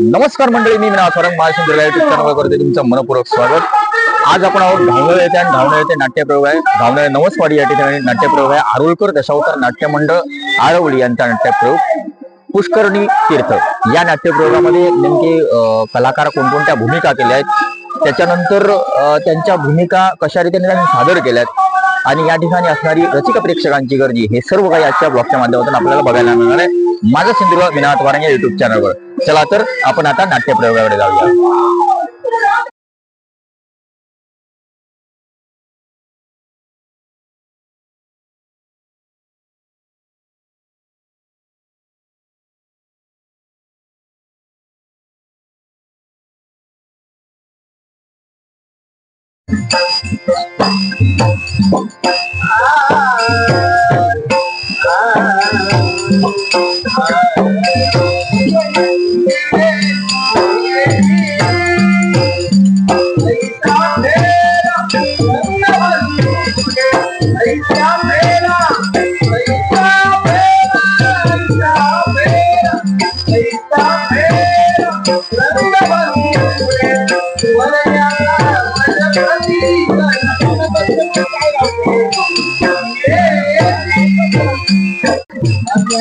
नमस्कार मंडळी मी विनाथ स्वरंग महाशिंद्र YouTube channel करते तुमचं मनपूर्वक स्वागत. आज आपण आहोत धावणे येते आणि धावणे येते नाट्यप्रयोग आहे. धावणे नवसवाडी या ठिकाणी नाट्यप्रयोग आहे. आरुळकर दशावतार नाट्य मंडळ आळवली यांचा नाट्यप्रयोग. पुष्करणी तीर्थ या नाट्यप्रयोगामध्ये नेमके कलाकार कोणकोणत्या भूमिका केल्या आहेत? त्याच्यानंतर त्यांच्या भूमिका कशा रीतीने त्यांनी सादर केल्यात? आणि या ठिकाणी असणारी रसिक प्रेक्षकांची गर्दी हे सर्व काही आजच्या ब्लॉगच्या माध्यमातून आपल्याला बघायला मिळणार आहे. माझं सिंधुदुर्ग विनाथ वारंग युट्यूब चॅनलवर celatur apa nata nanti berbeda ya. Bum,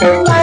Bye.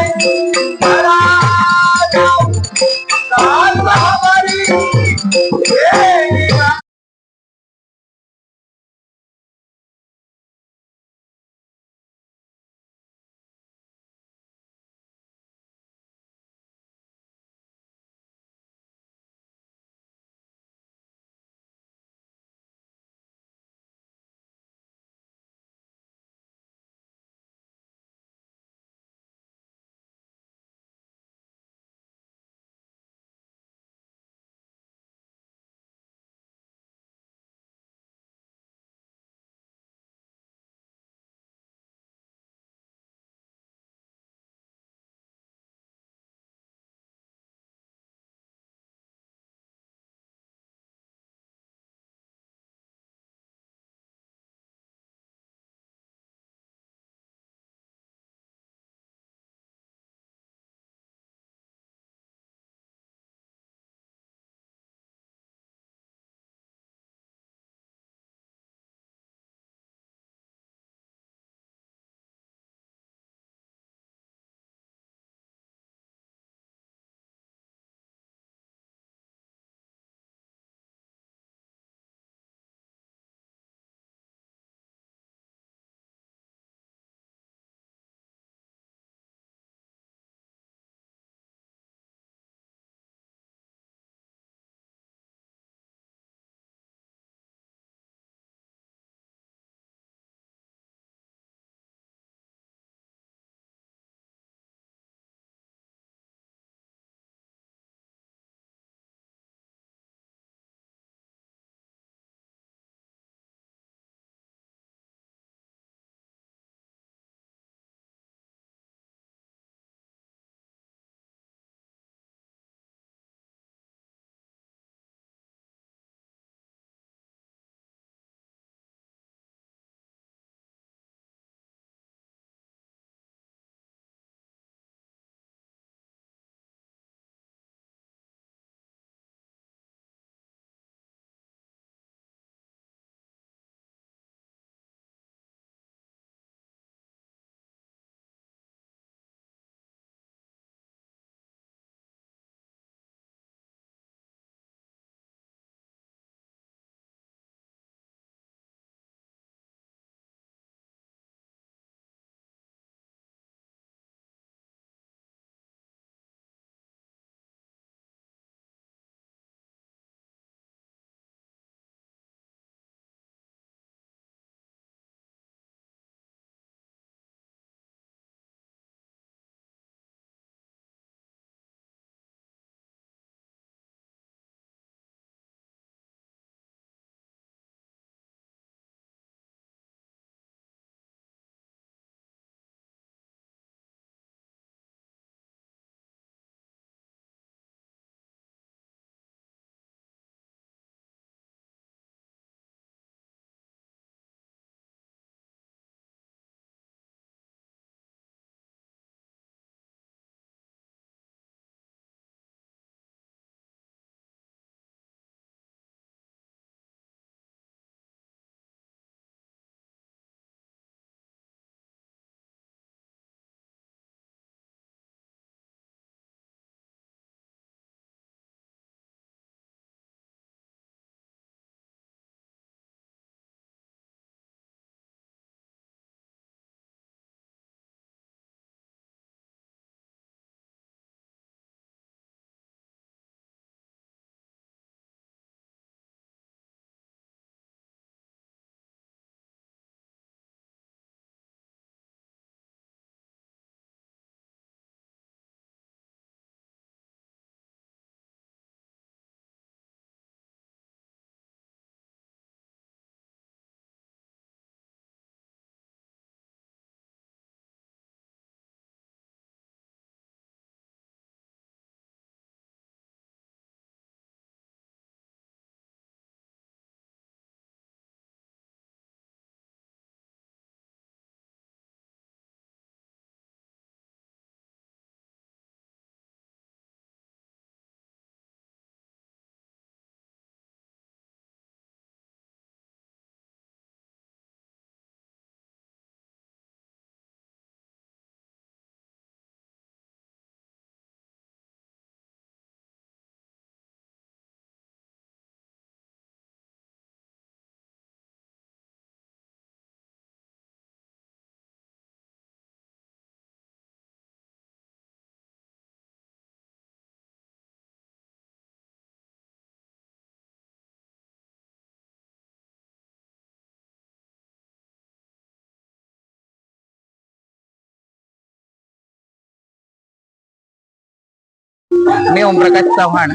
मी ओमप्रकाश चव्हाण.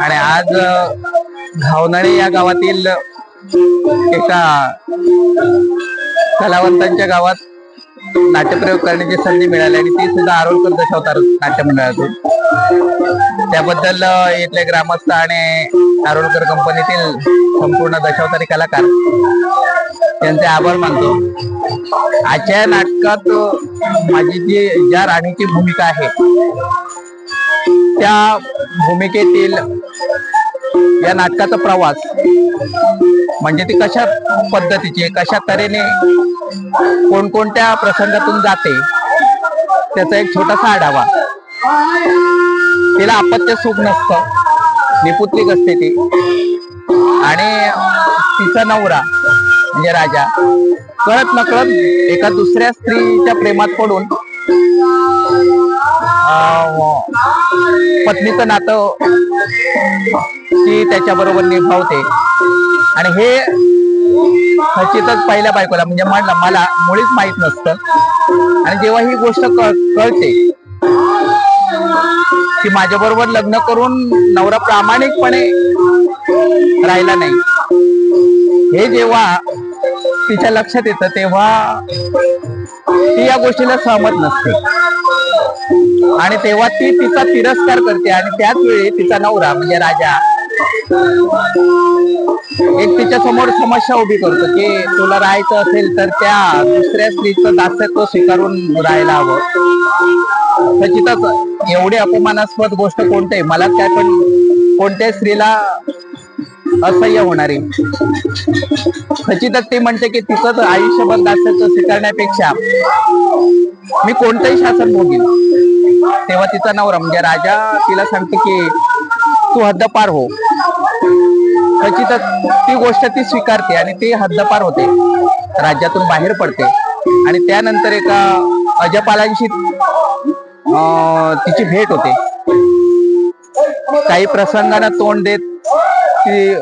आणि आज अ, या गावातील एका कलावंतांच्या गावात नाट्यप्रयोग करण्याची संधी मिळाली आणि ती सुद्धा आरोलकर दशावतार नाट्य मंडळातून त्याबद्दल इथले ग्रामस्थ आणि आरोलकर कंपनीतील संपूर्ण दशावतारी कलाकार त्यांचे आभार मानतो. आजच्या नाटकात माझी जी ज्या राणीची भूमिका आहे त्या भूमिकेतील या नाटकाचा प्रवास म्हणजे ती कशा पद्धतीची कशा तऱ्हेने कोणकोणत्या प्रसंगातून जाते त्याचा एक छोटासा आढावा. तिला अपत्य सुख नसतं निपुत्रिक असते ती. आणि तिचा नवरा म्हणजे राजा कळत नकळत एका दुसऱ्या स्त्रीच्या प्रेमात पडून अं, पत्नीचं नातं ती त्याच्या बरोबर निभावते. आणि हे खचितच पहिल्या बायकोला म्हणजे म्हणलं मला मुळीच माहीत नसतं. आणि जेव्हा ही गोष्ट कळते की माझ्या बरोबर लग्न करून नवरा प्रामाणिकपणे राहिला नाही. हे जेव्हा तिच्या लक्षात येतं तेव्हा ती या गोष्टीला सहमत नसते. आणि तेव्हा ती तिचा तिरस्कार करते आणि त्याच वेळी तिचा नवरा म्हणजे राजा एक तिच्या समोर समस्या उभी करतो की तुला राहायचं असेल तर त्या दुसऱ्या स्त्रीचं दास्यत्व स्वीकारून राहायला हवं. खचितच एवढी अपमानास्पद गोष्ट कोणते? मला काय पण कोणत्याही स्त्रीला असह्य होणारे. खचितच ते म्हणते की तिचं आयुष्यभर दासत्व स्वीकारण्यापेक्षा मी कोणतंही शासन भोगीन. तेव्हा तिचा नवरा म्हणजे राजा तिला सांगते की तू हद्दपार हो. खचितच ती गोष्ट ती स्वीकारते आणि ती हद्दपार होते. राज्यातून बाहेर पडते. आणि त्यानंतर एका अजपालांशी अं, तिची भेट होते. काही प्रसंगांना तोंड देत ती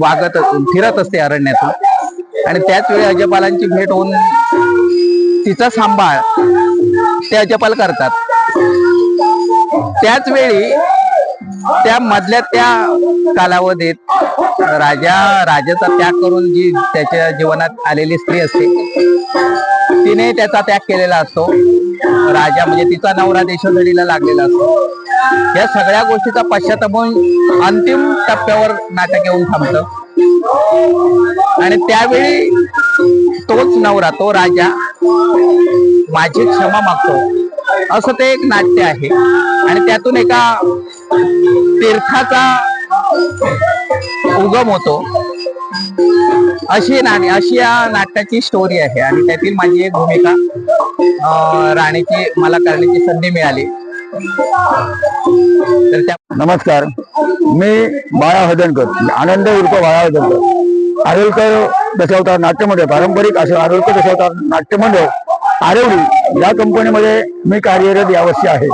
वागत फिरत असते अरण्यातून. आणि त्याच वेळी अजपालांची भेट होऊन तिचा सांभाळ ते अजपाल करतात. त्याच वेळी त्या मधल्या त्या कालावधीत राजा राजाचा त्याग करून जी त्याच्या जीवनात आलेली स्त्री असते तिने त्याचा त्याग केलेला असतो. राजा म्हणजे तिचा नवरा देशोधडीला लागलेला असतो. या सगळ्या गोष्टीचा पश्चाताप होऊन अंतिम टप्प्यावर नाटक येऊन थांबत. आणि त्यावेळी तोच नवरा तो राजा माझी क्षमा मागतो. असं ते एक नाट्य आहे. आणि त्यातून एका तीर्थाचा उगम होतो. अशी नाणी अशी या नाट्याची स्टोरी आहे. आणि त्यातील माझी एक भूमिका राणीची मला करण्याची संधी मिळाली. नमस्कार. मी बाळा हदनकर आनंद उर्फ बाळा हदनकर आरोलकर दशावतार नाट्यमंडळ पारंपरिक असं आरोलकर दशावतार नाट्यमंडळ आरवली या कंपनीमध्ये मी कार्यरत यावर्षी आहे.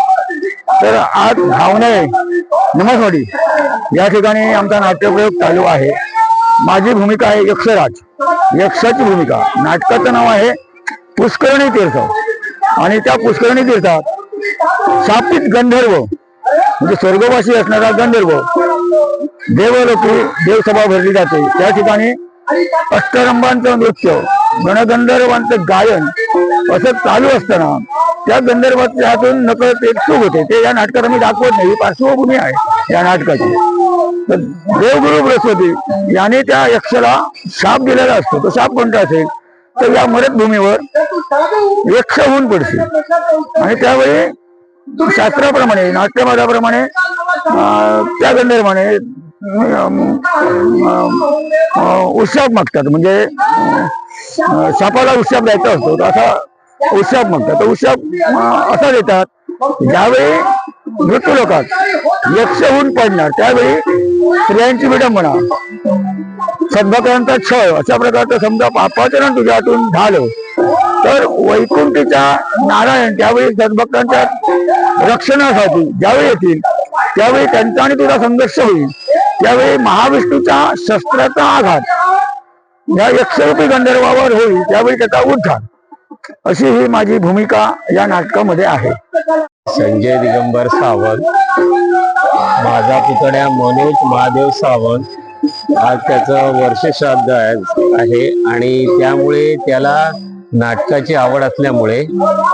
तर आज भावने नमसवाडी. या ठिकाणी आमचा नाट्यप्रयोग चालू आहे. माझी भूमिका आहे यक्षराज. यक्षाची भूमिका. नाटकाचं नाव आहे पुष्करणी तीर्थ. आणि त्या पुष्करणी तीर्थात शापित गंधर्व म्हणजे स्वर्गवासी असणारा गंधर्व देवलोकी देवसभा भरली जाते. त्या ठिकाणी अष्टरंबांचं नृत्य गणगंधर्वांचं गायन असं चालू असताना त्या गंधर्वाच्या हातून नकळत एक चूक होते. ते या नाटकात आम्ही दाखवत नाही. ही पार्श्वभूमी आहे या नाटकाची. तर देवगुरु बृहस्पती याने त्या यक्षाला शाप दिलेला असतो. तो शाप कोणता असेल? तर या मरत यक्ष होऊन पडते आणि त्यावेळी शास्त्राप्रमाणे नाट्यवादाप्रमाणे त्या गंधर्वाने उत्साह मागतात. म्हणजे अं, सापाला उत्साप द्यायचा असतो तर असा उत्साह मागतात. तर उत्साह असा देतात ज्यावेळी मृत्यू लोकात यक्ष होऊन पडणार त्यावेळी स्त्रियांची विडंबना सद्भक्तांचा छळ अशा प्रकारचं समजा पापाचरण तुझ्या हातून झालं तर वैकुंठीचा नारायण त्यावेळी सद्भक्तांच्या रक्षणासाठी ज्यावेळी येतील त्यावेळी त्यांचा आणि तुझा संघर्ष होईल. त्यावेळी महाविष्णूचा शस्त्राचा आघात या यक्षरूपी गंधर्वावर होईल त्यावेळी त्याचा उद्धार. अशी ही माझी भूमिका या नाटकामध्ये आहे. संजय दिगंबर सावंत माझा पुतण्या मनोज महादेव सावंत आज त्याचं वर्षश्राद्ध आहे आणि त्यामुळे त्याला नाटकाची आवड असल्यामुळे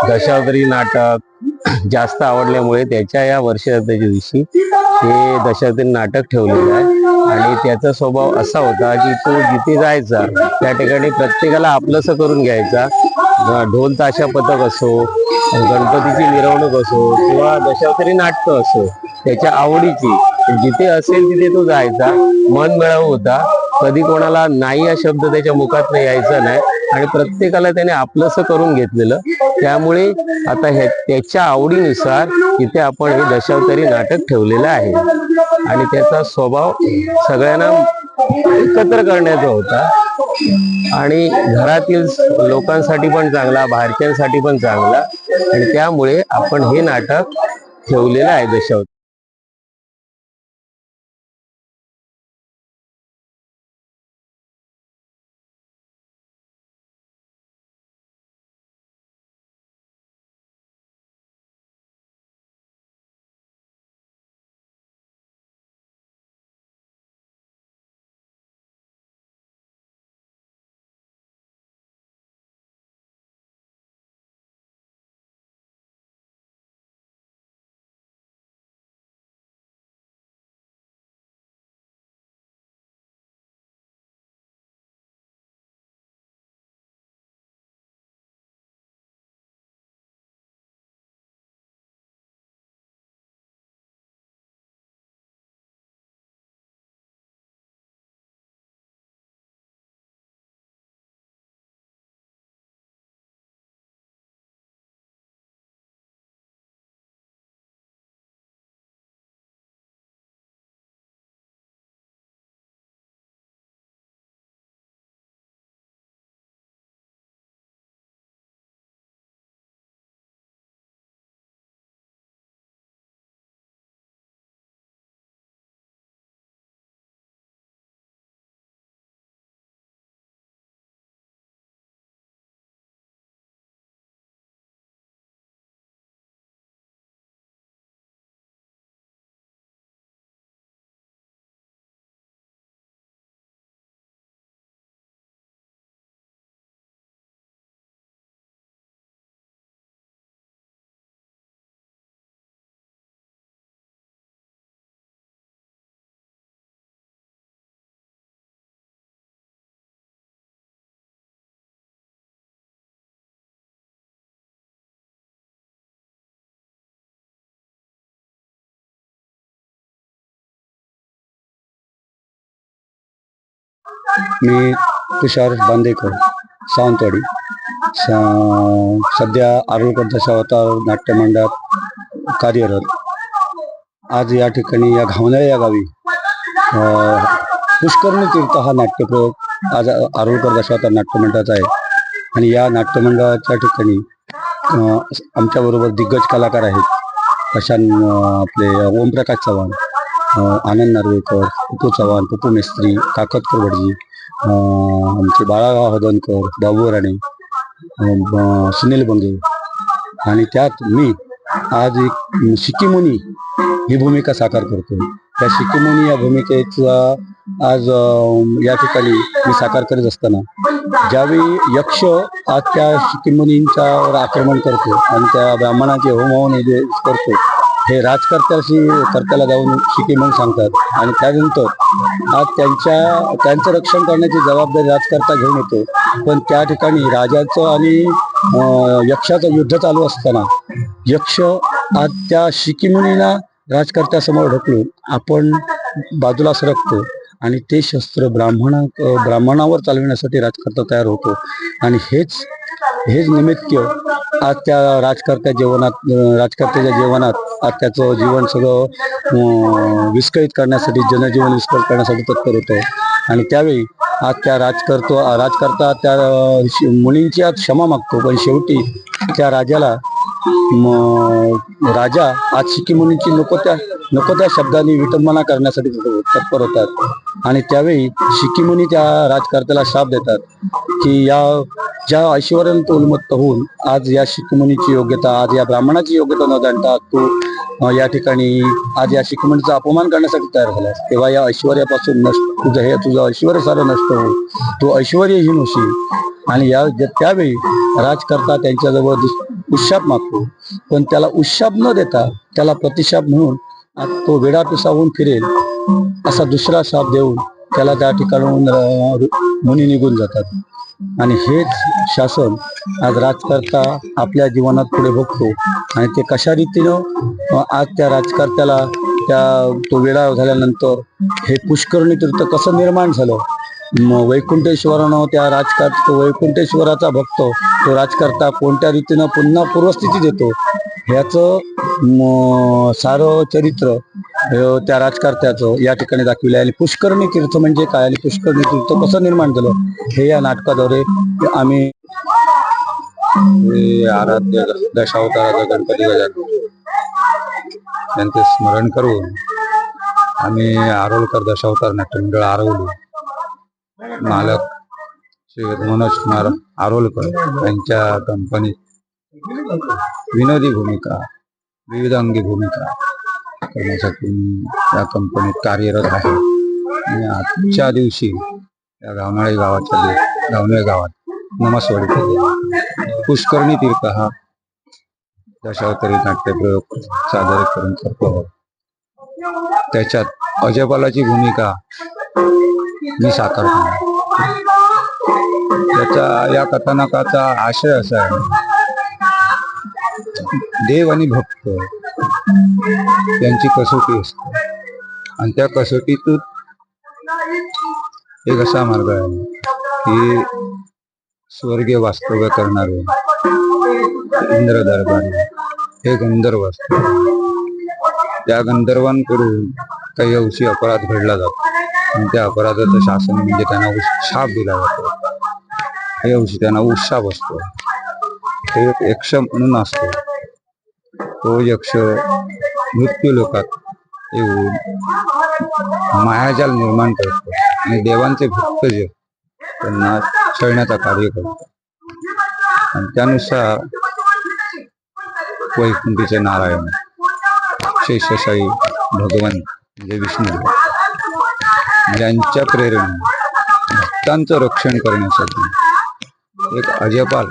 दशावतरी नाटक जास्त आवडल्यामुळे त्याच्या या वर्षश्राद्धाच्या दिवशी हे दशावतारी नाटक ठेवलेलं आहे. आणि त्याचा स्वभाव असा होता की तो जिथे जायचा त्या ठिकाणी प्रत्येकाला आपलंसं करून घ्यायचा. ढोल ताशा पथक असो गणपतीची मिरवणूक असो किंवा दशावतारी नाटक असो त्याच्या आवडीची जिथे असेल तिथे तो जायचा. मन मिळाव होता. कधी कोणाला नाही हा शब्द त्याच्या मुखात यायचा नाही. आणि प्रत्येकाला त्याने आपलंसं करून घेतलेलं. त्यामुळे आता हे त्याच्या आवडीनुसार इथे आपण हे दशावतारी नाटक ठेवलेलं आहे. आणि त्याचा स्वभाव सगळ्यांना एकत्र करण्याचा होता. आणि घरातील लोकांसाठी पण चांगला बाहेरच्यांसाठी पण चांगला. आणि त्यामुळे आपण हे नाटक ठेवलेलं आहे दशावतारी. मी तुषार बांदेकर सावंतवाडी. स- सध्या आरोग्य दशावतार नाट्यमंडळात कार्यरत. आज या ठिकाणी या घावनाळे या गावी पुष्कर्णी तीर्थ हा नाट्यप्रयोग आज आरोळकर दशावतार नाट्यमंडळाचा आहे. आणि या नाट्यमंडळाच्या ठिकाणी आमच्याबरोबर दिग्गज कलाकार आहेत. अशा आपले ओमप्रकाश चव्हाण आनंद नार्वेकर पुतू चव्हाण पप्पू मिस्त्री काकतकर भटजी आमचे बाळाराव हदनकर बाबू राणे ब- सुनील बंगे. आणि त्यात मी आज एक शिक्कीमुनी ही भूमिका साकार करतो त्या शिक्कीमुनी या भूमिकेचा आज या ठिकाणी मी साकार करत असताना ज्यावेळी यक्ष आज त्या शिक्कीमुनींच्यावर आक्रमण करतो आणि त्या ब्राह्मणाचे होम करतो हे राजकर्त्याशी कर्त्याला जाऊन शिकी म्हणून सांगतात. आणि त्यानंतर आज त्यांच्या त्यांचं रक्षण करण्याची जबाबदारी राजकर्ता घेऊन येतो. पण त्या ठिकाणी राजाचं आणि यक्षाचं युद्ध चालू असताना यक्ष आज त्या शिकीमुनीला राजकर्त्यासमोर ढकलून आपण बाजूला सरकतो आणि ते शस्त्र ब्राह्मणा ब्राह्मणावर चालविण्यासाठी राजकर्ता तयार होतो. आणि हेच हेच निमित्त आज त्या राजकर्त्या जीवनात राजकर्त्याच्या जीवनात आज त्याचं जीवन सगळं विस्कळीत करण्यासाठी जनजीवन विस्कळीत करण्यासाठी तत्पर होतं. आणि त्यावेळी आज त्या राजकर्तो राजकर्ता त्या शि- मुलींची आज क्षमा मागतो. पण शेवटी त्या राजाला मग राजा आज शिकीमुनीची नको त्या नको त्या शब्दांनी विटंबना करण्यासाठी तत्पर होतात आणि त्यावेळी शिकीमुनी त्या राजकर्त्याला शाप देतात की या ज्या ऐश्वर्यानं तो उन्मत्त होऊन आज या शिकमुनीची योग्यता आज या ब्राह्मणाची योग्यता न जाणता तू या ठिकाणी आज या शिकमुनीचा अपमान करण्यासाठी तयार झाला तेव्हा या ऐश्वर्यापासून नष्ट तुझं हे तुझं ऐश्वर सारं नष्ट होऊन तू ऐश्वर्यहीन होशील. आणि या त्यावेळी राजकर्ता त्यांच्याजवळ उशाप मागतो. पण त्याला उशाप न देता त्याला प्रतिशाप म्हणून तो वेडा पिसावून फिरेल असा दुसरा शाप देऊन त्याला त्या ठिकाणाहून मुनी निघून जातात. आणि हेच शासन आज राजकर्ता आपल्या जीवनात पुढे बघतो. आणि ते कशा रीतीनं आज त्या राजकर्त्याला त्या तो वेळा झाल्यानंतर हे पुष्करणी तीर्थ कसं निर्माण झालं? वैकुंठेश्वरानं त्या राजकार वैकुंठेश्वराचा भक्त तो राजकर्ता कोणत्या रीतीनं पुन्हा पूर्वस्थिती देतो ह्याचं सारं चरित्र त्या राजकर्त्याचं या ठिकाणी दाखविलं आहे. आणि पुष्करणी तीर्थ म्हणजे काय? आणि पुष्करणी तीर्थ कसं निर्माण झालं? हे या नाटकाद्वारे आम्ही आराध्य दशावताराचा गणपती गजानन त्यांचे स्मरण करून आम्ही आरोलकर दशावतार नाट्यमंडळ आरवली. मालक श्री मनोज कुमार आरोलकर यांच्या कंपनीत विनोदी भूमिका विविध अंगी भूमिका करण्यासाठी मी या कंपनीत कार्यरत आहे. आणि आजच्या दिवशी या गावनाळे गावाच्या दे- गावात नमस्वाडी केली पुष्करणी तीर्थ हा दशावतरी नाट्यप्रयोग सादर करून करतो त्याच्यात अजयपालाची भूमिका मी साकार त्याचा या कथानकाचा आशय असा आहे. देव आणि भक्त यांची कसोटी असते. आणि त्या कसोटीतून एक असा मार्ग आहे की स्वर्गीय वास्तव्य करणारे इंद्र हे गंधर्व असतात. त्या गंधर्वांकडून काही अंशी अपराध घडला जातो. आणि त्या अपराधाचं शासन म्हणजे त्यांना उश- शाप दिला जातो. काही अंशी त्यांना उत्साह असतो ते एक यक्ष म्हणून असतो. तो यक्ष मृत्यू लोकात येऊन मायाजाल निर्माण करतो. आणि देवांचे भक्त जे त्यांना छळण्याचा कार्य करतो. आणि त्यानुसार वैकुंठीचे नारायण शेषशाही भगवान म्हणजे विष्णू. यांच्या प्रेरणे भक्तांचं रक्षण करण्यासाठी एक अजयपाल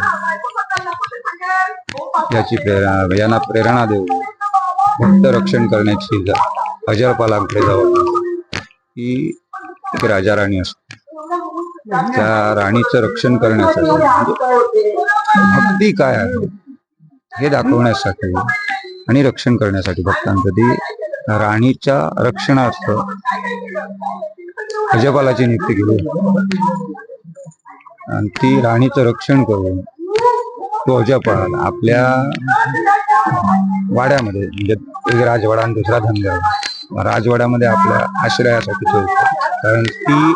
याची प्रेरणा यांना प्रेरणा देऊ भक्त रक्षण करण्याची अजयपालांकडे जाऊ ही एक राजा राणी असते त्या राणीचं रक्षण करण्यासाठी म्हणजे भक्ती काय आहे हे दाखवण्यासाठी आणि रक्षण करण्यासाठी भक्तांसाठी राणीच्या रक्षणार्थ अजयपालाची नियुक्ती केली. आणि ती राणीचं रक्षण करून तो अजयपाल आपल्या वाड्यामध्ये म्हणजे एक राजवाडा आणि दुसरा धनगर. राजवाड्यामध्ये आपल्या आश्रयासाठी ठेवतो कारण ती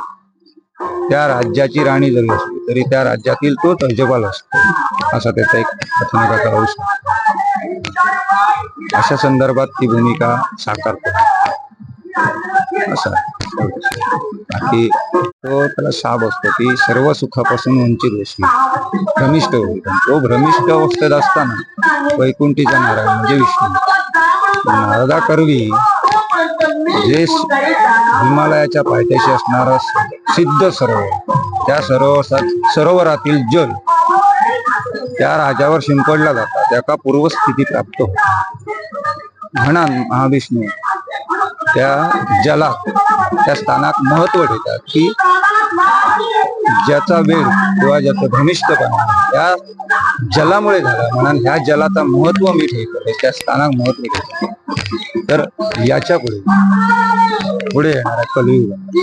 त्या राज्याची राणी जरी असली तरी त्या राज्यातील तोच अजपाल असतो असा त्याचा एक कथनकाचा अंश शकतो अशा संदर्भात ती भूमिका साकारतो. असं. बाकी तो त्याला साप असतो. की सर्व सुखापासून वंचित असणे भ्रमिष्ट होईल तो भ्रमिष्ट अवस्थेत असताना वैकुंठीचा नारायण म्हणजे विष्णू. नारदा करवी जे हिमालयाच्या पायथ्याशी असणारा सिद्ध सरोवर. त्या सरोवर सरोवरातील जल त्या राजावर शिंपडला जातात त्याका पूर्वस्थिती प्राप्त होते. म्हणा महाविष्णू त्या जलात त्या स्थानात महत्त्व देतात की ज्याचा वेळ किंवा ज्याचं घनिष्ठपणा त्या जलामुळे झाला म्हणून ह्या जलाचा महत्त्व मी ठेवतो. म्हणजे त्या स्थानात महत्त्व ठेवतो तर याच्यापुढे पुढे येणाऱ्या कलियुग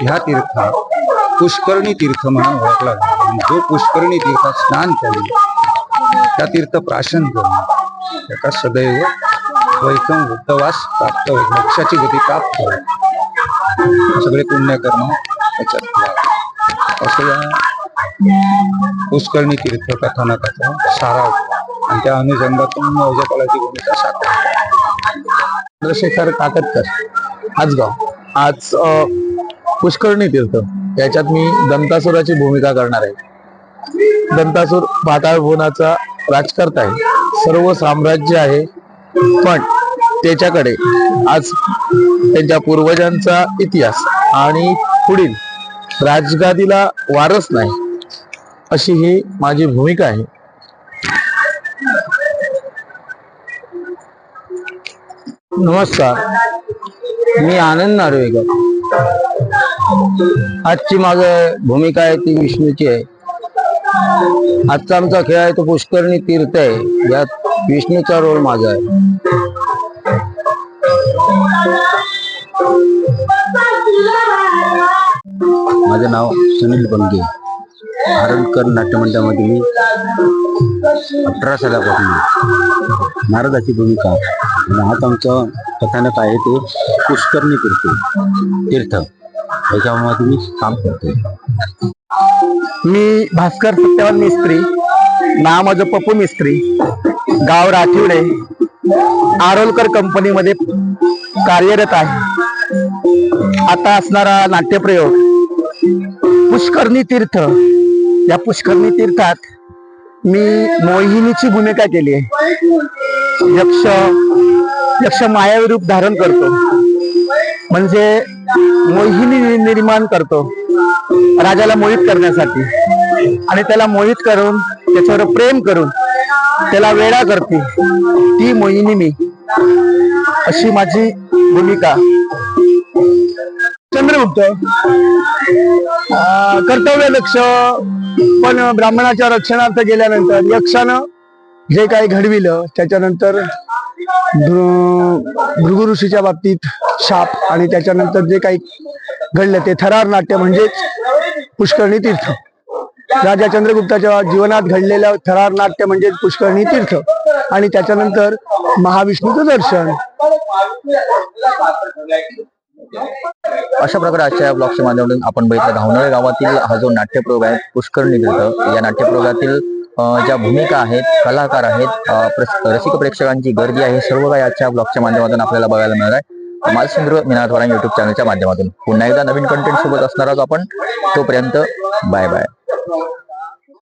ह्या तीर्थात पुष्करणी तीर्थ म्हणून ओळखला जातो. जो पुष्करणी तीर्थात स्नान करून त्या तीर्थ प्राशन करून त्याचा सदैव वैकम वृद्धवास प्राप्त होईल. मोक्षाची गती प्राप्त होईल. सगळे पुण्यकर्म त्याच्यात असं या पुष्करणी तीर्थ कथानकाचा सारा होता आणि त्या अनुषंगातून मी भूमिका साकारतो चंद्रशेखर काकतकर आजगाव आज पुष्कर्णी तीर्थ. याच्यात मी दंतासुराची भूमिका करणार आहे. दंतासूर पाताळ भुवनाचा राजकर्ता आहे. सर्व साम्राज्य आहे. पण त्याच्याकडे आज त्यांच्या पूर्वजांचा इतिहास आणि पुढील राजगादीला वारस नाही अशी ही माझी भूमिका आहे. नमस्कार मी आनंद नार्वेकर. आजची माझ भूमिका आहे ती विष्णूची आहे. आजचा आमचा खेळ आहे तो पुष्करणी तीर्थ आहे. यात विष्णूचा रोल माझा आहे. माझं नाव सुनील बनगे. आरणकर नाट्यमंडळामध्ये मी अठरा सालापासून नारदाची भूमिका आणि आज आमचं कथानक आहे ते पुष्करणी करतो तीर्थ. याच्यामध्ये मी काम करतो. मी भास्कर सत्यवान मिस्त्री. नाव माझं पप्पू मिस्त्री. गाव राठिवडे आरोलकर कंपनीमध्ये कार्यरत आहे. आता असणारा नाट्यप्रयोग पुष्करणी तीर्थ. या पुष्करणी तीर्थात मी मोहिनीची भूमिका केली आहे. यक्ष यक्ष मायारूप धारण करतो. म्हणजे मोहिनी निर्माण करतो. राजाला मोहित करण्यासाठी. आणि त्याला मोहित करून त्याच्यावर प्रेम करून त्याला वेडा करते. ती मोहिनी मी. अशी माझी भूमिका. चंद्रगुप्त. कर्तव्य लक्ष पण ब्राह्मणाच्या रक्षणार्थ गेल्यानंतर यक्षानं जे काही घडविलं त्याच्यानंतर भृगु ऋषीच्या बाबतीत शाप आणि त्याच्यानंतर जे काही घडलं ते थरार नाट्य म्हणजेच पुष्करणी तीर्थ. राजा चंद्रगुप्ताच्या जीवनात घडलेलं थरार नाट्य म्हणजे पुष्करणी तीर्थ आणि त्याच्यानंतर महाविष्णूचं दर्शन. अशा प्रकारे आजच्या या ब्लॉगच्या माध्यमातून आपण बघितलं धावनळे गावातील हा जो नाट्यप्रयोग आहे पुष्करणी तीर्थ या नाट्यप्रयोगातील ज्या भूमिका आहेत कलाकार आहेत रसिक प्रेक्षकांची गर्दी आहे सर्व काही आजच्या ब्लॉगच्या माध्यमातून आपल्याला बघायला मिळणार आहे. मालसिंद्र मिनाथवारा युट्यूब चॅनलच्या माध्यमातून. पुन्हा एकदा नवीन कंटेंट सोबत असणार आहोत आपण. तोपर्यंत बाय बाय